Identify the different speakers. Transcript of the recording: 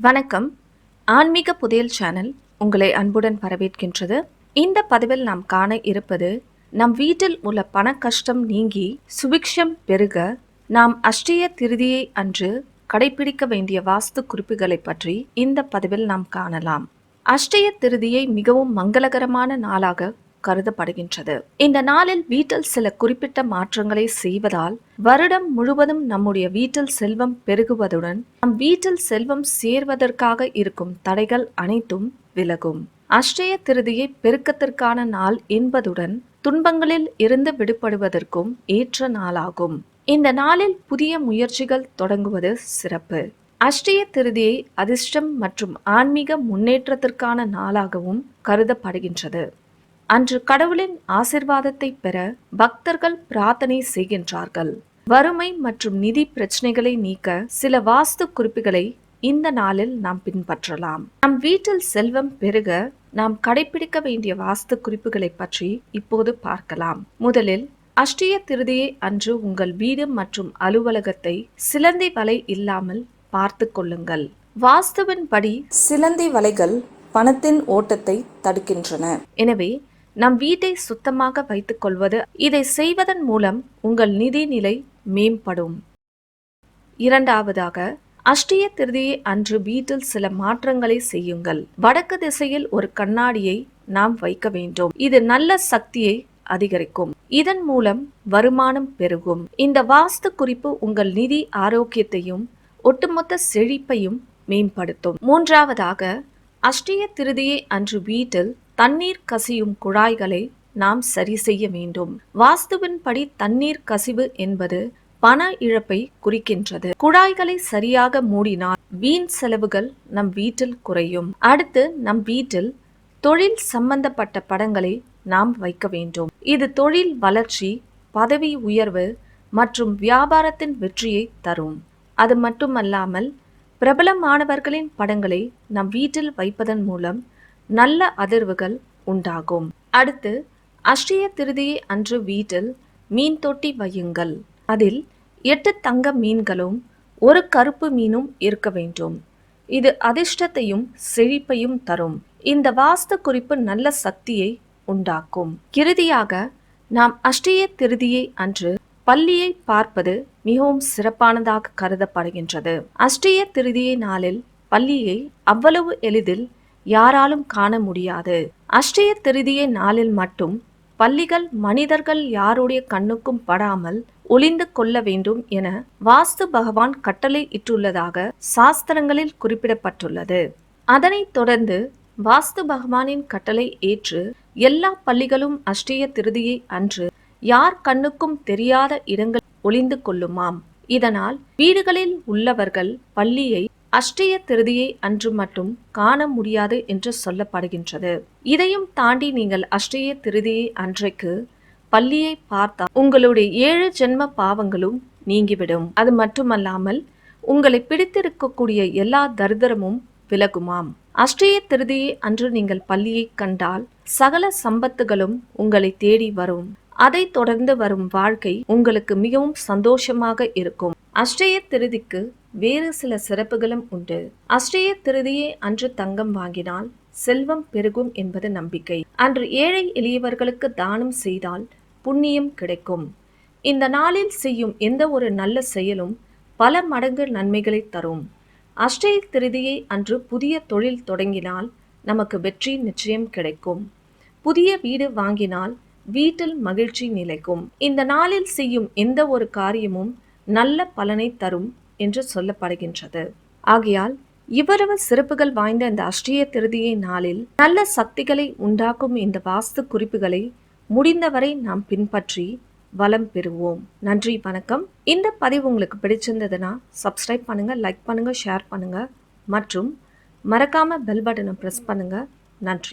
Speaker 1: வணக்கம். ஆன்மீக புதையல் சேனல் உங்களை அன்புடன் வரவேற்கின்றது. இந்த பதிவில் நாம் காண இருப்பது நம் வீட்டில் உள்ள பண கஷ்டம் நீங்கி சுபிக்ஷம் பெருக நாம் அஷ்டய திருதியை அன்று கடைபிடிக்க வேண்டிய வாஸ்து குறிப்புகளை பற்றி இந்த பதிவில் நாம் காணலாம். அஷ்டய திருதியை மிகவும் மங்களகரமான நாளாக கருதப்படுகின்றது. இந்த நாளில் வீட்டில் சில குறிப்பிட்ட மாற்றங்களை செய்வதால் வருடம் முழுவதும் நம்முடைய வீட்டில் செல்வம் பெருகுவதுடன் நம் வீட்டில் செல்வம் சேர்வதற்காக இருக்கும் தடைகள் அனைத்தும் விலகும். அஷ்டய திருதியை பெருக்கத்திற்கான நாள் என்பதுடன் துன்பங்களில் இருந்து விடுபடுவதற்கும் ஏற்ற நாளாகும். இந்த நாளில் புதிய முயற்சிகள் தொடங்குவது சிறப்பு. அஷ்டய திருதியை அதிர்ஷ்டம் மற்றும் ஆன்மீக முன்னேற்றத்திற்கான நாளாகவும் கருதப்படுகின்றது. அன்று கடவுளின் ஆசிர்வாதத்தை பெற பக்தர்கள் பிரார்த்தனை செய்கின்றார்கள். வறுமை மற்றும் நிதி பிரச்சனைகளை நீக்க சில வாஸ்து குறிப்புகளை இந்த நாளில் நாம் பின்பற்றலாம். நம் வீட்டில் செல்வம் பெருக நாம் கடைபிடிக்க வேண்டிய வாஸ்து குறிப்புகளை பற்றி இப்போது பார்க்கலாம். முதலில் அஷ்டிய திருதியை அன்று உங்கள் வீடு மற்றும் அலுவலகத்தை சிலந்தி வலை இல்லாமல் பார்த்து கொள்ளுங்கள். வாஸ்துவின்படி சிலந்தி வலைகள் பணத்தின் ஓட்டத்தை தடுக்கின்றன. எனவே நம் வீட்டை சுத்தமாக வைத்துக் கொள்வது இதை செய்வதன் மூலம் உங்கள் நிதி நிலை மேம்படும். இரண்டாவதாக அஷ்டிய திருதியை அன்று வீட்டில் சில மாற்றங்களை செய்யுங்கள். வடக்கு திசையில் ஒரு கண்ணாடியை நாம் வைக்க வேண்டும். இது நல்ல சக்தியை அதிகரிக்கும். இதன் மூலம் வருமானம் பெருகும். இந்த வாஸ்து குறிப்பு உங்கள் நிதி ஆரோக்கியத்தையும் ஒட்டுமொத்த செழிப்பையும் மேம்படுத்தும். மூன்றாவதாக அஷ்டிய திருதியை அன்று வீட்டில் தண்ணீர் கசியும் குழாய்களை நாம் சரி செய்ய வேண்டும். வாஸ்துவின்படி தண்ணீர் கசிவு என்பது பண இழப்பை குறிக்கின்றது. குழாய்களை சரியாக மூடினால் வீண் செலவுகள் நம் வீட்டில் குறையும். அடுத்து நம் வீட்டில் தொழில் சம்பந்தப்பட்ட படங்களை நாம் வைக்க வேண்டும். இது தொழில் வளர்ச்சி பதவி உயர்வு மற்றும் வியாபாரத்தின் வெற்றியை தரும். அது மட்டுமல்லாமல் பிரபலமானவர்களின் படங்களை நம் வீட்டில் வைப்பதன் மூலம் நல்ல அதிர்வுகள் உண்டாகும். அடுத்து அஷ்டய திருதியை அன்று வீட்டில் மீன் தொட்டி வையுங்கள். அதில் எட்டு தங்க மீன்களும் ஒரு கருப்பு மீனும் இருக்க வேண்டும். இது அதிர்ஷ்டத்தையும் செழிப்பையும் தரும். இந்த வாஸ்து குறிப்பு நல்ல சக்தியை உண்டாக்கும். இறுதியாக நாம் அஷ்டய திருதியை அன்று பள்ளியை பார்ப்பது மிகவும் சிறப்பானதாக கருதப்படுகின்றது. அஷ்டய திருதியை நாளில் பள்ளியை அவ்வளவு எளிதில் யாராலும் காண முடியாது. அஷ்டய திருதியை நாளில் மட்டும் பள்ளிகள் மனிதர்கள் யாருடைய கண்ணுக்கும் படாமல் ஒளிந்து கொள்ள வேண்டும் என வாஸ்து பகவான் கட்டளை இட்டுள்ளதாக சாஸ்திரங்களில் குறிப்பிடப்பட்டுள்ளது. அதனைத் தொடர்ந்து வாஸ்து பகவானின் கட்டளை ஏற்று எல்லா பள்ளிகளும் அஷ்டய திருதியை அன்று யார் கண்ணுக்கும் தெரியாத இடங்கள் ஒளிந்து கொள்ளுமாம். இதனால் வீடுகளில் உள்ளவர்கள் பள்ளியை அஷ்டய திருதியை அன்று மட்டும் காண முடியாது என்று சொல்லப்படுகின்றது. இதையும் தாண்டி நீங்கள் அஷ்டய திருதியை அன்றைக்கு பள்ளியை பார்த்தால் உங்களுடைய ஏழு ஜென்ம பாவங்களும் நீங்கிவிடும். அது மட்டுமல்லாமல் உங்களை பிடித்திருக்கக்கூடிய எல்லா தரித்திரமும் விலகுமாம். அஷ்டய திருதியை அன்று நீங்கள் பள்ளியை கண்டால் சகல சம்பத்துகளும் உங்களை தேடி வரும். அதைத் தொடர்ந்து வரும் வாழ்க்கை உங்களுக்கு மிகவும் சந்தோஷமாக இருக்கும். அஷ்டய திருதிக்கு வேறு சில சிறப்புகளும் உண்டு. அஷ்டய திருதியை அன்று தங்கம் வாங்கினால் செல்வம் பெருகும் என்பது நம்பிக்கை. அன்று ஏழை எளியவர்களுக்கு தானம் செய்தால் புண்ணியம் கிடைக்கும். இந்த நாளில் செய்யும் எந்த ஒரு நல்ல செயலும் பல மடங்கு நன்மைகளை தரும். அஷ்டய திருதியை அன்று புதிய தொழில் தொடங்கினால் நமக்கு வெற்றி நிச்சயம் கிடைக்கும். புதிய வீடு வாங்கினால் வீட்டில் மகிழ்ச்சி நிலைக்கும். இந்த நாளில் செய்யும் எந்த ஒரு காரியமும் நல்ல பலனை தரும் என்று சொல்லப்படுகின்றது. ஆகையால் இவ்வளவு சிறப்புகள் வாய்ந்த இந்த அஷ்டிய திருதியை நாளில் நல்ல சக்திகளை உண்டாக்கும் இந்த வாஸ்து குறிப்புகளை முடிந்தவரை நாம் பின்பற்றி வளம் பெறுவோம். நன்றி வணக்கம். இந்த பதிவு உங்களுக்கு பிடிச்சிருந்ததுன்னா சப்ஸ்கிரைப் பண்ணுங்க லைக் பண்ணுங்க ஷேர் பண்ணுங்க. மற்றும் மறக்காம பெல் பட்டனை ப்ரெஸ் பண்ணுங்க. நன்றி.